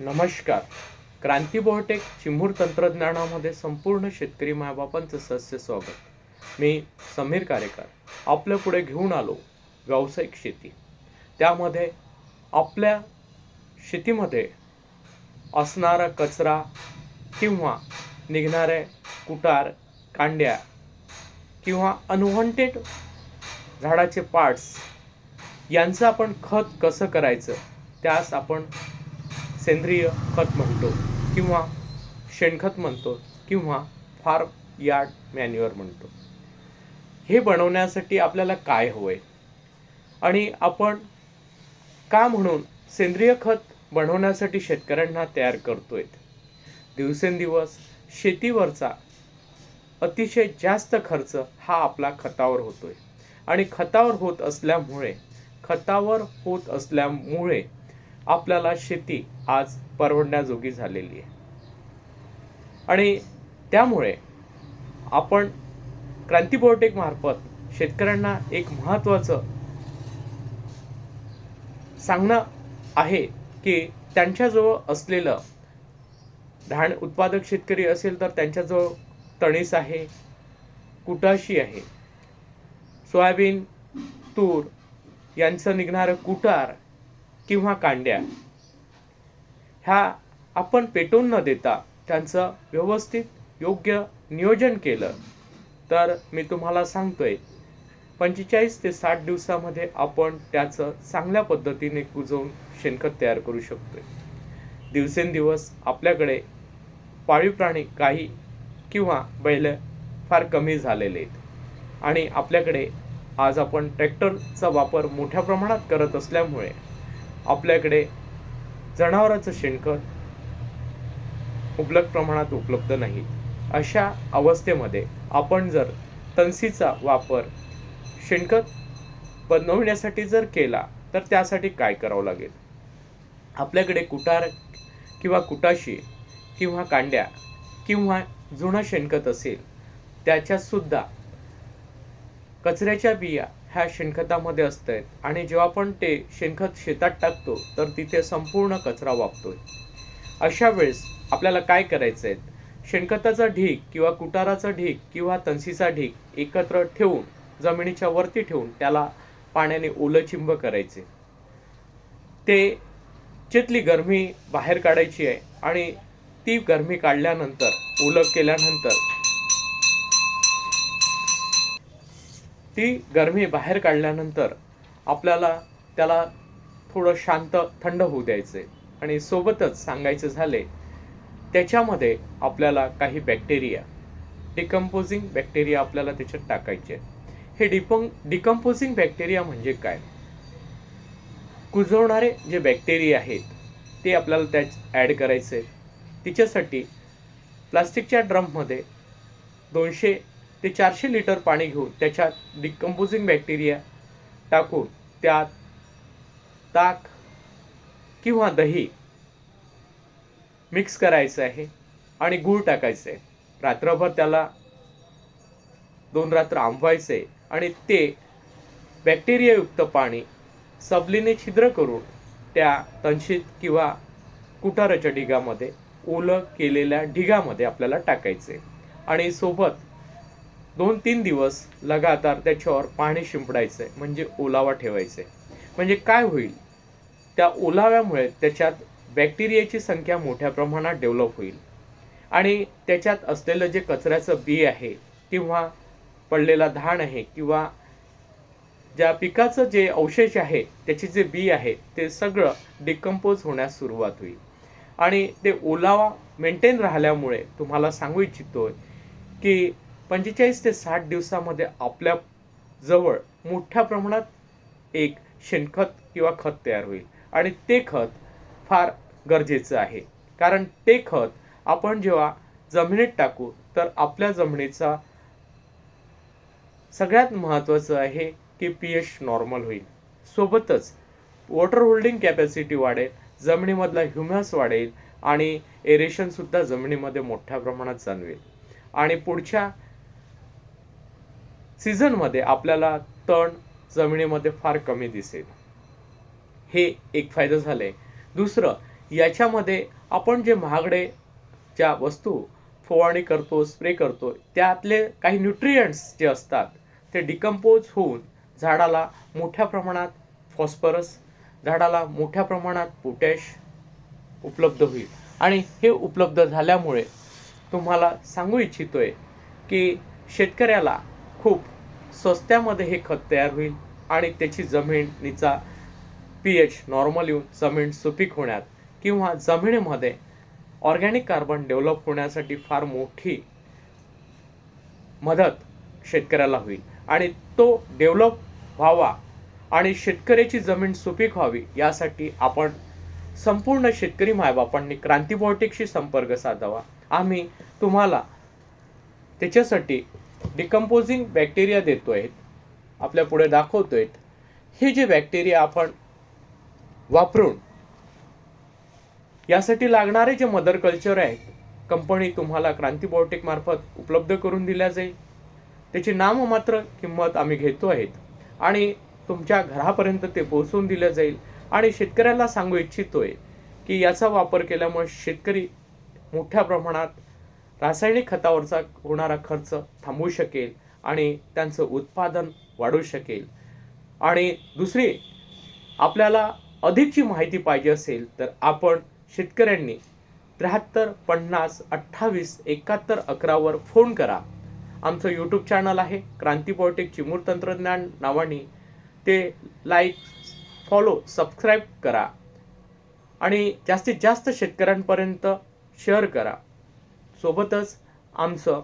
नमस्कार. क्रांती बोहटेक चिमूर तंत्रज्ञानामध्ये संपूर्ण शेतकरी मायबापांचं सस्य स्वागत. मी समीर कारेकर. आपल्या पुढे घेऊन आलो व्यावसायिक शेती. त्यामध्ये आपल्या शेतीमध्ये असणारा कचरा किंवा निघणारे कुटार कांड्या किंवा अनवॉन्टेड झाडाचे पार्ट्स यांचं आपण खत कसं करायचं? त्यास आपण सेंद्रिय खत म्हणतो किंवा शेणखत म्हणतो किंवा फार्म यार्ड मॅन्युअर म्हणतो. हे बनवण्यासाठी आपल्याला काय हवंय? आणि आपण का म्हणून सेंद्रिय खत बनवण्यासाठी शेतकऱ्यांना तयार करतोय? दिवसेंदिवस शेतीवरचा अतिशय जास्त खर्च हा आपला खतावर होतोय. आणि खतावर होत असल्यामुळे खतावर होत असल्यामुळे आपल्याला शेती आज परवडण्याजोगी झालेली आहे. आणि त्यामुळे आपण क्रांती मार्फत शेतकऱ्यांना एक महत्त्वाचं सांगणं आहे की त्यांच्याजवळ असलेलं धान उत्पादक शेतकरी असेल तर त्यांच्याजवळ तणीस आहे कुटाशी आहे. सोयाबीन तूर यांचं निघणारं कुटार किंवा कांड्या ह्या आपण पेटवून न देता त्यांचं व्यवस्थित योग्य नियोजन केलं तर मी तुम्हाला सांगतोय पंचेचाळीस ते साठ दिवसामध्ये आपण त्याचं चांगल्या पद्धतीने कुजवून शेणखत तयार करू शकतोय. दिवसेंदिवस आपल्याकडे पाळीव प्राणी काही किंवा बैल फार कमी झालेले आहेत. आणि आपल्याकडे आज आपण ट्रॅक्टरचा वापर मोठ्या प्रमाणात करत असल्यामुळे आपल्याकडे जनावराचं शेणखत मुबलक प्रमाणात उपलब्ध नाही अशा अवस्थेमध्ये आपण जर तणसीचा वापर शेणखत बनवण्यासाठी जर केला तर त्यासाठी काय करावं लागेल? आपल्याकडे कुटार किंवा कुटाशी किंवा कांड्या किंवा जुनं शेणखत असेल त्याच्यातसुद्धा कचऱ्याच्या बिया ह्या शेणखतामध्ये असत आहेत आणि जेव्हा आपण ते शेणखत शेतात टाकतो तर तिथे संपूर्ण कचरा वापतोय. अशा वेळेस आपल्याला काय करायचं आहे शेणखताचा ढीग किंवा कुटाराचा ढीग किंवा तणसीचा ढीग एकत्र ठेवून जमिनीच्या वरती ठेवून त्याला पाण्याने ओलं चिंब करायचे. ते चितली गरमी बाहेर काढायची आहे आणि ती गरमी काढल्यानंतर ओलं केल्यानंतर ती गरमी बाहेर काढल्यानंतर आपल्याला त्याला थोडं शांत थंड होऊ द्यायचे आणि सोबतच सांगायचे झाले त्याच्यामध्ये आपल्याला काही बॅक्टेरिया डिकम्पोजिंग बॅक्टेरिया आपल्याला त्याच्यात टाकायचे हे डिपंग डिकम्पोजिंग बॅक्टेरिया म्हणजे काय? कुजवणारे जे बॅक्टेरिया आहेत ते आपल्याला त्यात ॲड करायचे तिच्यासाठी प्लास्टिकच्या ड्रममध्ये दोनशे ते चारशे लिटर पाणी घेऊन त्याच्यात डिकम्पोजिंग बॅक्टेरिया टाकून त्यात ताक किंवा दही मिक्स करायचं आहे आणि गूळ टाकायचं आहे रात्रभर त्याला दोन रात्र आंबवायचं आहे आणि ते बॅक्टेरियायुक्त पाणी सबलीने छिद्र करून त्या तणशीत किंवा कुटाराच्या ढिगामध्ये ओलं केलेल्या ढिगामध्ये आपल्याला टाकायचे. आणि सोबत दोन तीन दिवस लगातार त्याच्यावर पाणी शिंपडायचं आहे म्हणजे ओलावा ठेवायचं. आहे म्हणजे काय होईल? त्या ओलाव्यामुळे त्याच्यात बॅक्टेरियाची संख्या मोठ्या प्रमाणात डेव्हलप होईल. आणि त्याच्यात असलेलं जे कचऱ्याचं बी आहे किंवा पडलेला धान आहे किंवा ज्या पिकाचं जे अवशेष आहे त्याचे जे बी आहे ते सगळं डिकम्पोज होण्यास सुरुवात होईल. आणि ते ओलावा मेंटेन राहिल्यामुळे तुम्हाला सांगू इच्छितो की पंचेचाळीस ते साठ दिवसामध्ये आपल्या जवळ मोठ्या प्रमाणात एक शेणखत किंवा खत तयार होईल. आणि ते खत फार गरजेचं आहे. कारण ते खत आपण जेव्हा जमिनीत टाकू तर आपल्या जमिनीचा सगळ्यात महत्त्वाचं आहे की पी एच नॉर्मल होईल. सोबतच वॉटर होल्डिंग कॅपॅसिटी वाढेल जमिनीमधला ह्युमस वाढेल आणि एरेशनसुद्धा जमिनीमध्ये मोठ्या प्रमाणात जाणवेल. आणि पुढच्या सीझनमध्ये आपल्याला तण जमिनीमध्ये फार कमी दिसेल. हे एक फायदा झालंय. दुसरं याच्यामध्ये आपण जे महागडे ज्या वस्तू फवारणी करतो स्प्रे करतो त्यातले काही न्यूट्रियंट्स जे असतात ते डिकम्पोज होऊन झाडाला मोठ्या प्रमाणात फॉस्फरस झाडाला मोठ्या प्रमाणात पोटॅश उपलब्ध होईल. आणि हे उपलब्ध झाल्यामुळे तुम्हाला सांगू इच्छितो आहे की शेतकऱ्याला खूप स्वस्त्यामध्ये हे खत तयार होईल आणि त्याची जमिनीचा पी एच नॉर्मल येऊन जमीन सुपीक होण्यात किंवा जमिनीमध्ये ऑर्गॅनिक कार्बन डेव्हलप होण्यासाठी फार मोठी मदत शेतकऱ्याला होईल. आणि तो डेव्हलप व्हावा आणि शेतकऱ्याची जमीन सुपीक व्हावी यासाठी आपण संपूर्ण शेतकरी मायबापांनी क्रांतीबॉटिकशी संपर्क साधावा. आम्ही तुम्हाला त्याच्यासाठी डिकम्पोजिंग बॅक्टेरिया देतो आहेत आपल्या पुढे दाखवतो आहेत हे जे बॅक्टेरिया आपण वापरून यासाठी लागणारे जे मदर कल्चर आहेत कंपनी तुम्हाला क्रांतीबॉटिक मार्फत उपलब्ध करून दिल्या जाईल. त्याची नाममात्र किंमत आम्ही घेतो आहेत आणि तुमच्या घरापर्यंत ते पोहोचवून दिलं जाईल. आणि शेतकऱ्याला सांगू इच्छितोय की याचा वापर केल्यामुळे शेतकरी मोठ्या प्रमाणात रासायनिक खतावरचा होणारा खर्च थांबवू शकेल आणि त्यांचं उत्पादन वाढू शकेल. आणि दुसरी आपल्याला अधिकची माहिती पाहिजे असेल तर आपण शेतकऱ्यांनी त्र्याहत्तर पन्नास अठ्ठावीस एकाहत्तर अकरावर फोन करा. आमचं यूट्यूब चॅनल आहे क्रांती पॉलिटिक चिमूर तंत्रज्ञान नावाने. ते लाईक फॉलो सबस्क्राईब करा. आणि जास्तीत जास्त शेतकऱ्यांपर्यंत शेअर करा. सोबतच आमचं